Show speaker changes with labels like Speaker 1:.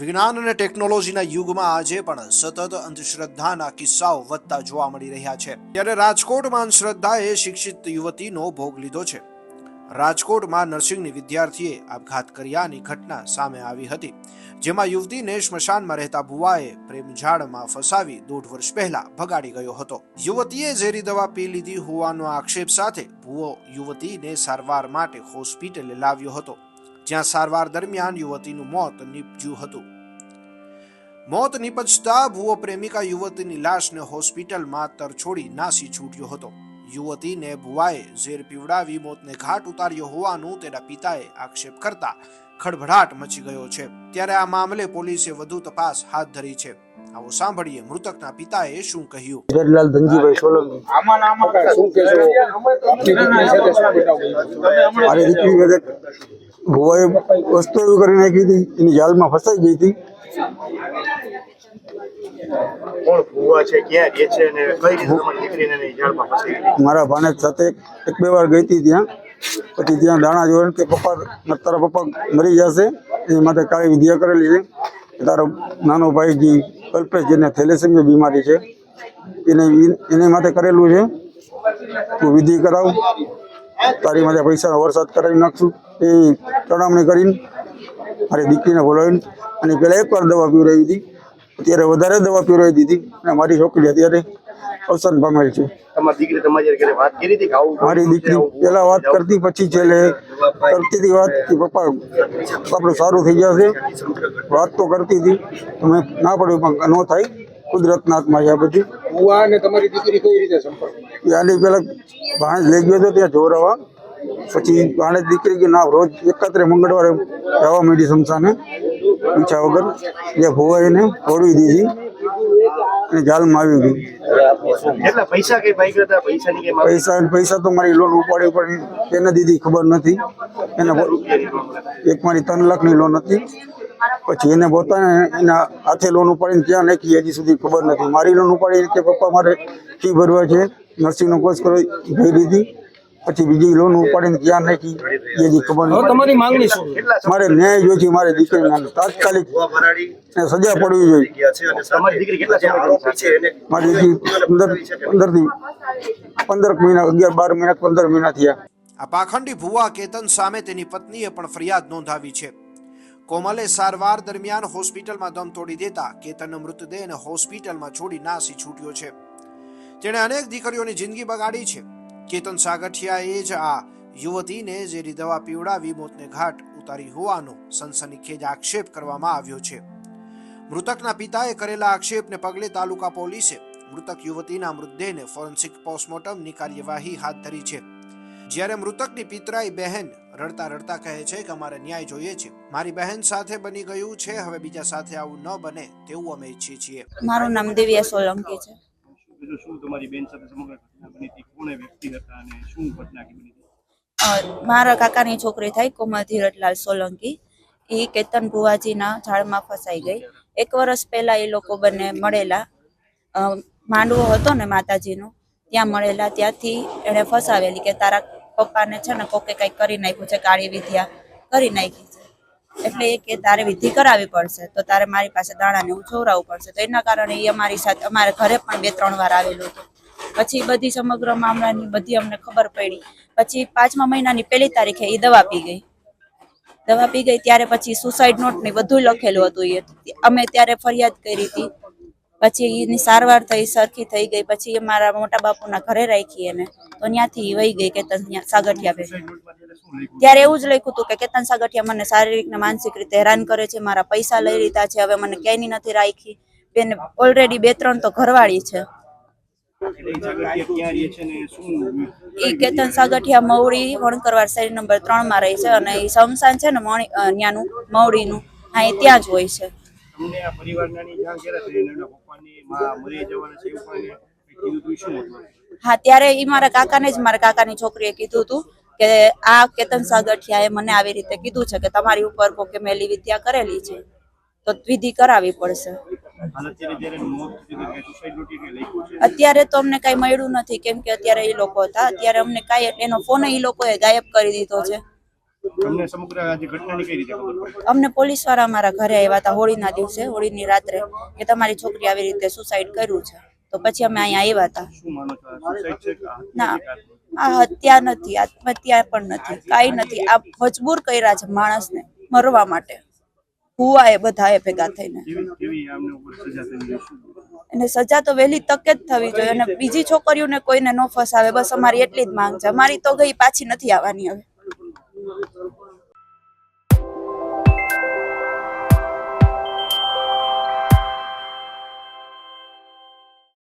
Speaker 1: વિજ્ઞાન અને ટેકનોલોજીના યુગમાં આજે પણ સતત અંધશ્રદ્ધાના કિસ્સાઓ વધતા જોવા મળી રહ્યા છે. ત્યારે રાજકોટમાં અંધશ્રદ્ધાએ શિક્ષિત યુવતીનો ભોગ લીધો છે. રાજકોટમાં નર્સિંગની વિદ્યાર્થીએ આપઘાત કર્યાની ઘટના સામે આવી હતી. જેમાં યુવતીને સ્મશાનમાં રહેતા ભુવાએ પ્રેમઝાડમાં ફસાવી દોઢ વર્ષ પહેલા ભગાડી ગયો હતો. યુવતીએ ઝેરી દવા પી લીધી હોવાનો આક્ષેપ સાથે ભુવો યુવતીને સારવાર માટે હોસ્પિટલે લાવ્યો હતો. જ્યાં સારવાર દરમિયાન યુવતીનું મોત નીપજ્યું હતું. મોત નીપજતા ભુવો પ્રેમિકા યુવતીની લાશને હોસ્પિટલમાં તરછોડી નાસી છૂટ્યો હતો. યુવતીને ભુવાએ ઝેર પીવડાવી મોતને ઘાટ ઉતાર્યો હોવાનું તેના પિતાએ આક્ષેપ કરતા ખળભળાટ મચી ગયો છે. ત્યારે આ મામલે પોલીસે વધુ તપાસ હાથ ધરી છે. આવો સાંભળીએ મૃતકના પિતાએ શું કહ્યું.
Speaker 2: હિરલાલ ધનજીભાઈ સોલંકી.
Speaker 3: આમાં આમાં શું કહેશો?
Speaker 2: મારી દીકરી વખત ભુવાએ વસ્તુ એવી કરી નાખી હતી એની જાલમાં ફસાઈ ગઈ હતી. મારા ભાણેજ સાથે એક બે વાર ગઈ હતી ત્યાં. પછી ત્યાં દાણા જોઈને કે પપ્પા તારા પપ્પા મરી જશે. એ માટે કાળી વિદ્યા કરેલી છે. તારો નાનો ભાઈ જે કલ્પેશ જેને થેલેસેમિયા બીમારી છે, એને એને માટે કરેલું છે. તું વિધિ કરાવ. તારી માટે પૈસાનો વરસાદ કરાવી નાખશું. એ ચડામણી કરીને મારી દીકરીને બોલાવીને અને પહેલાં એકવાર દવા પીવડાવી હતી. અત્યારે વધારે દવા પીવડાવી દીધી અને મારી છોકરી અત્યારે અવસાન પામેલ છે.
Speaker 4: તમારી દીકરી તમારી ઘરે વાત કરી હતી કે આવું
Speaker 2: મારી દીકરી પેલા વાત કરતી પછી છેલ્લે કરતી હતી વાત કે પપ્પા આપણું સારું થઈ જશે. વાત તો કરતી હતી તમે ના પડ્યું પણ ન થાય. કુદરતના હાથમાં છે આ બધી.
Speaker 3: ભુવા અને તમારી દીકરી કઈ રીતે સંપર્ક?
Speaker 2: ત્યાંની પેલા ભાણેજ લઈ ગયો હતો ત્યાં જોરાવા. પછી ભાણેજ દીકરી કે ના રોજ એકત્રે મંગળવારે જવા માંડી શમશાને. પૂછ્યા વગર જે ભુવા એને તોડવી દીધી અને જાલમાં આવી ગઈ
Speaker 4: પૈસા?
Speaker 2: પૈસા પૈસા તો મારી લોન ઉપાડી પણ એને દીધી ખબર નથી. એને એક મારી ત્રણ લાખની લોન હતી. પછી એને પોતાને એના હાથે લોન ઉપાડીને ત્યાં નાખી હજી સુધી ખબર નથી. મારી લોન ઉપાડીને કે પપ્પા મારે ફી ભરવા છે. નર્સિંગનો કોર્સ કરો ભરી હતી પછી બીજી લોન ઉપાડીને ક્યાં નાખી? એ હજી ખબર
Speaker 3: તમારી માંગણી શું
Speaker 2: મારે ન્યાય જોઈએ છે મારી દીકરીને તાત્કાલિક
Speaker 4: ભૂવા ભરાડી.
Speaker 2: એને સજા પડવી જોઈએ.
Speaker 4: ગયા છે અને તમારી દીકરી કેટલા સમય આરોપી છે એને
Speaker 2: મારી દીકરી પંદર પંદરથી પંદર મહિના અગિયાર બાર મહિના પંદર મહિના થયા.
Speaker 1: આ પાખંડી ભુવા કેતન સામે તેની પત્નીએ પણ ફરિયાદ નોંધાવી છે. કોમલે સારવાર દરમિયાન હોસ્પિટલમાં દમ તોડી દેતા કેતનનો મૃતદેહને હોસ્પિટલમાં છોડી નાસી છૂટ્યો છે. તેણે અનેક દીકરીઓની જિંદગી બગાડી છે. કેતન સાગઠિયાએ જ આ યુવતીને ઝેરી દવા પીવડાવી મોતને ઘાટ ઉતારી હોવાનો સનસનીખેજ આક્ષેપ કરવામાં આવ્યો છે. મૃતકના પિતાએ કરેલા આક્ષેપને પગલે તાલુકા પોલીસે મૃતક યુવતીના મૃતદેહને ફોરેન્સિક પોસ્ટમોર્ટમની કાર્યવાહી હાથ ધરી છે. જ્યારે મૃતકની પિતરાઈ બહેન રડતા રડતા કહે છે કે અમારે ન્યાય જોઈએ છે. મારી બહેન સાથે બની ગયું છે હવે બીજા સાથે આવું ન બને તેવું અમે ઈચ્છીએ છીએ.
Speaker 5: મારું નામ દિવ્યા સોલંકી છે.
Speaker 4: બીજું શું તમારી બેન સાથે સમગ્ર ઘટના બની હતી? કોણે વ્યક્તિ હતા અને શું ઘટના બની
Speaker 5: મારા કાકાની છોકરી થાય કોમલ ધીરજલાલ સોલંકી. એ કેતન ભુવાજીના ઝાડમાં ફસાઈ ગઈ. એક વર્ષ પહેલા એ લોકો બંને મળેલા. માંડવો હતો ને માતાજીનો. ત્યાં મળેલા. ત્યાંથી એણે ફસાવેલી કે તારા પપ્પાને છે ને કોકે કંઈક કરી નાખ્યું છે, કાળી વિદ્યા કરી નાખી છે. એટલે એ કે તારે વિધિ કરાવવી પડશે, તો તારે મારી પાસે દાણાને એવું છોરાવવું પડશે. તો એના કારણે એ અમારી સાથે, અમારા ઘરે પણ બે ત્રણ વાર આવેલું હતું. પછી બધી સમગ્ર મામલાની બધી અમને ખબર પડી. પછી પાંચમા મહિનાની પહેલી તારીખે એ દવા પી ગઈ. દવા પી ગઈ ત્યારે પછી સુસાઇડ નોટ ને બધું લખેલું હતું એ અમે ત્યારે ફરિયાદ કરી હતી. પછી એની સારવાર થઈ, સરખી થઈ ગઈ. પછી મારા મોટા બાપુના ઘરે રાખી એને. તો ત્યાંથી વહી ગઈ કેતન સાગઠિયા ભેગી ત્યારે એવું જ લખ્યું હતું કે કેતન સાગઠિયા મને શારીરિક ને માનસિક રીતે હેરાન કરે છે, મારા પૈસા લઈ લીધા છે, હવે મને ક્યાંયની નથી રાખી. બેન ઓલરેડી બે ત્રણ તો ઘરવાળી છે.
Speaker 4: એ
Speaker 5: કેતન સાગઠિયા મવડી વણકરવાડ શેરી નંબર ત્રણમાં રહે છે અને એ સમસાન છે ને અ, મવડીનું હા એ ત્યાં જ હોય છે. હા ત્યારે ઈ મારા કાકાને જ મારા કાકાની છોકરીએ કીધું હતું કે આ કેતન સાગઠિયાએ મને આવી રીતે કીધું છે કે તમારી ઉપર કોકે મેલી વિદ્યા કરેલી છે તો વિધિ કરાવવી પડશે.
Speaker 4: અત્યારે
Speaker 5: તો અમને કઈ મળ્યું નથી કેમ કે અત્યારે એ લોકો હતા. અત્યારે અમને કઈ એનો ફોન એ લોકોએ ગાયબ કરી દીધો છે. અમને પોલીસવાળા અમારા ઘરે આવ્યા હતા હોળીના દિવસે હોળીની રાત્રે કે તમારી છોકરી આવી રીતે સુસાઇડ કર્યું છે. તો પછી અમે અહીંયા આવ્યા હતા. ના આ હત્યા નથી આત્મહત્યા પણ નથી કાંઈ નથી. આ મજબૂર કર્યા છે માણસને મરવા માટે. ભુવા એ બધા ભેગા થઈને. અને સજા તો વહેલી તકે જ થવી જોઈએ અને બીજી છોકરીઓને કોઈને ન ફસાવે બસ અમારી એટલી જ માંગ છે. અમારી તો ગઈ પાછી નથી આવવાની હવે.